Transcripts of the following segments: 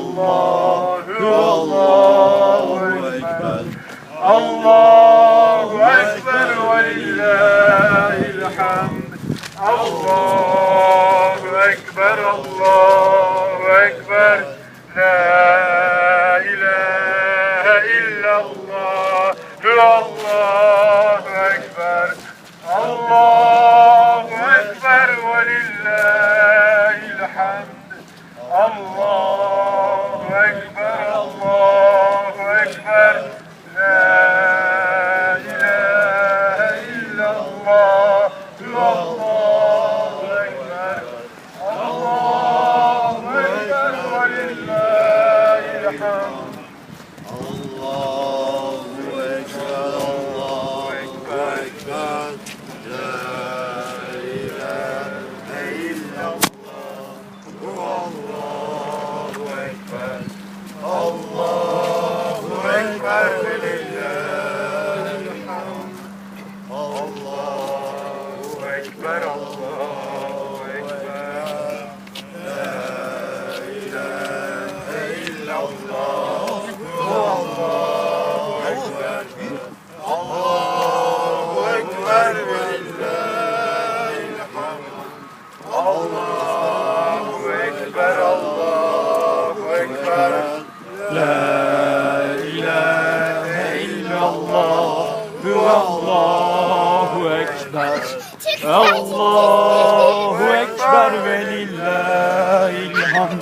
Allahu Allahu Ekber. Allahu Ekber ve lillahil hamd. Allahu Ekber Allahu Ekber. La Amen.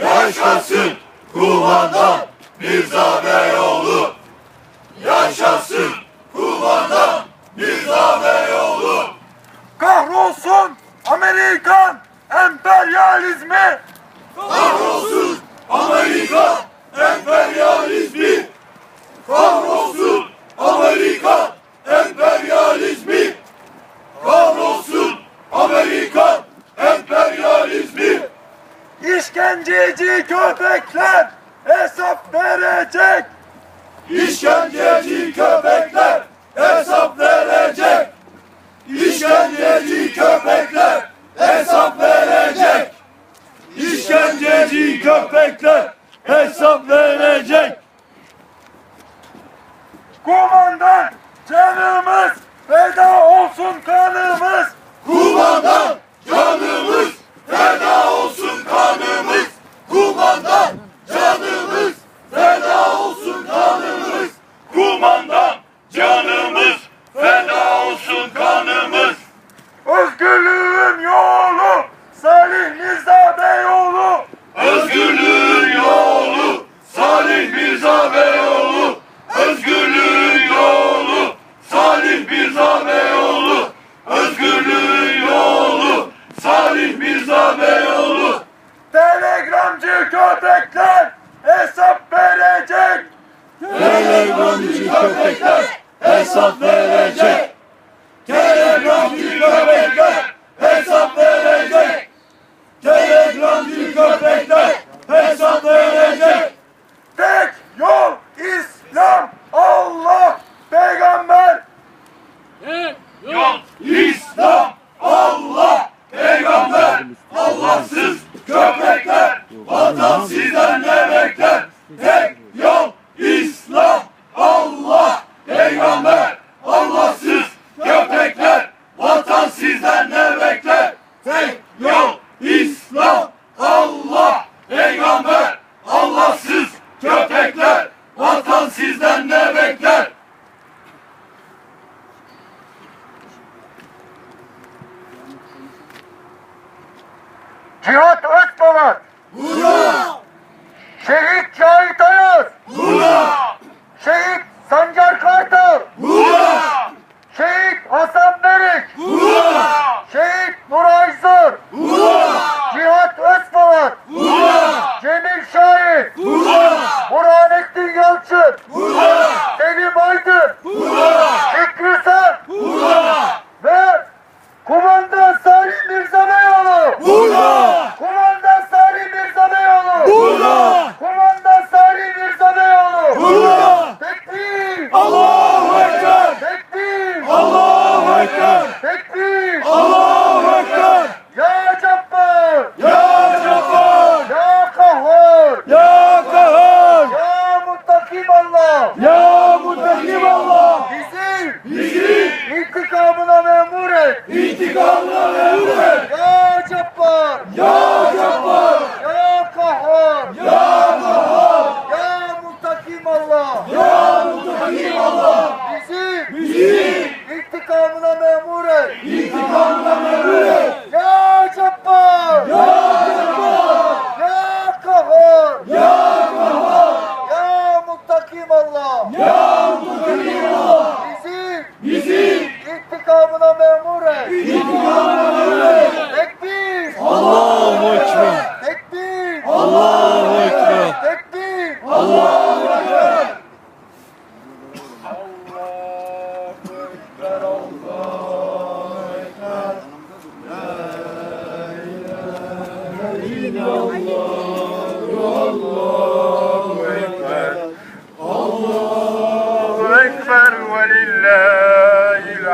Yaşasın kumandan Mirza Beyoğlu. Yaşasın kumandan Mirza Beyoğlu. Kahrolsun Amerikan emperyalizmi. Kahrolsun Amerikan emperyalizmi. Kahrolsun Amerikan İşkenceci köpekler hesap verecek. İşkenceci köpekler hesap verecek. İşkenceci köpekler hesap verecek. İşkenceci köpekler hesap verecek. Kumandan canımız feda olsun kanımız. Kumandan Yabancı köpekler hesap veren Muttaklim Allah! Ya Muttaklim Allah! Bizi! Bizi! İntikamına memur et! İntikamına memur et! Ya Cabbar! Ya Cabbar! Ya Kahhar! Ya Kahhar! Ya Muttaklim Allah! Ya Muttaklim Allah! Bizi! Bizi! İntikamına memur et! İntikamına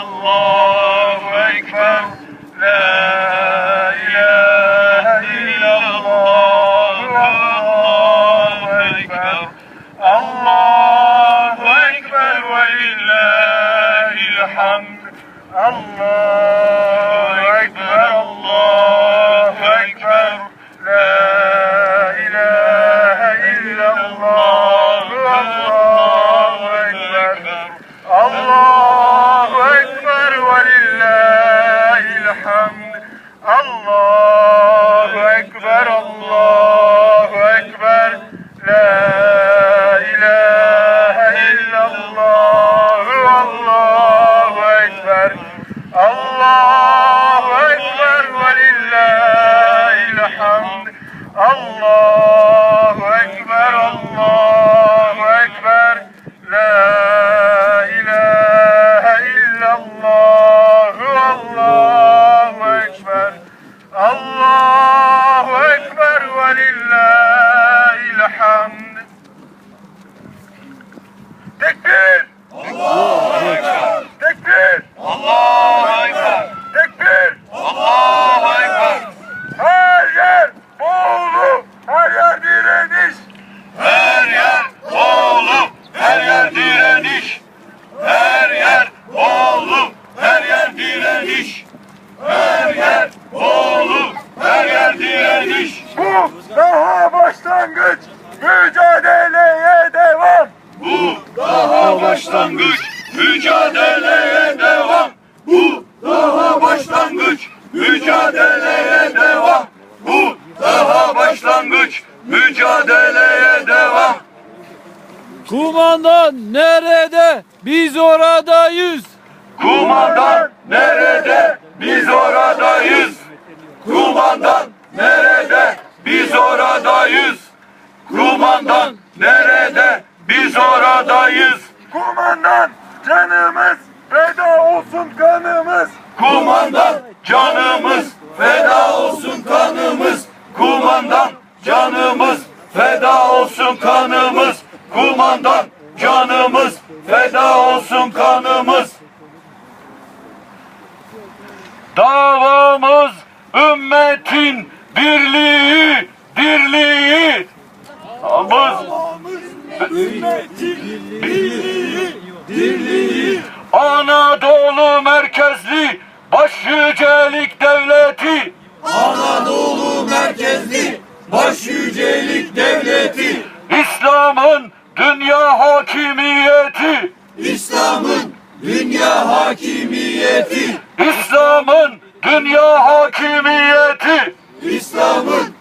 الله mücadeleye devam. Bu daha başlangıç, mücadeleye devam. Bu daha başlangıç, mücadeleye devam. Kumandan nerede? Biz oradayız. Kumandan nerede? Biz oradayız. Kumandan nerede? Biz oradayız. Kumandan nerede? Biz oradayız. Kumandan canımız feda olsun kanımız! Kumandan canımız feda olsun kanımız. Kumandan canımız feda olsun kanımız. Kumandan canımız feda Anadolu merkezli başyücelik devleti. Anadolu merkezli başyücelik devleti. İslam'ın dünya hakimiyeti. İslam'ın dünya hakimiyeti. İslam'ın dünya hakimiyeti. İslam'ın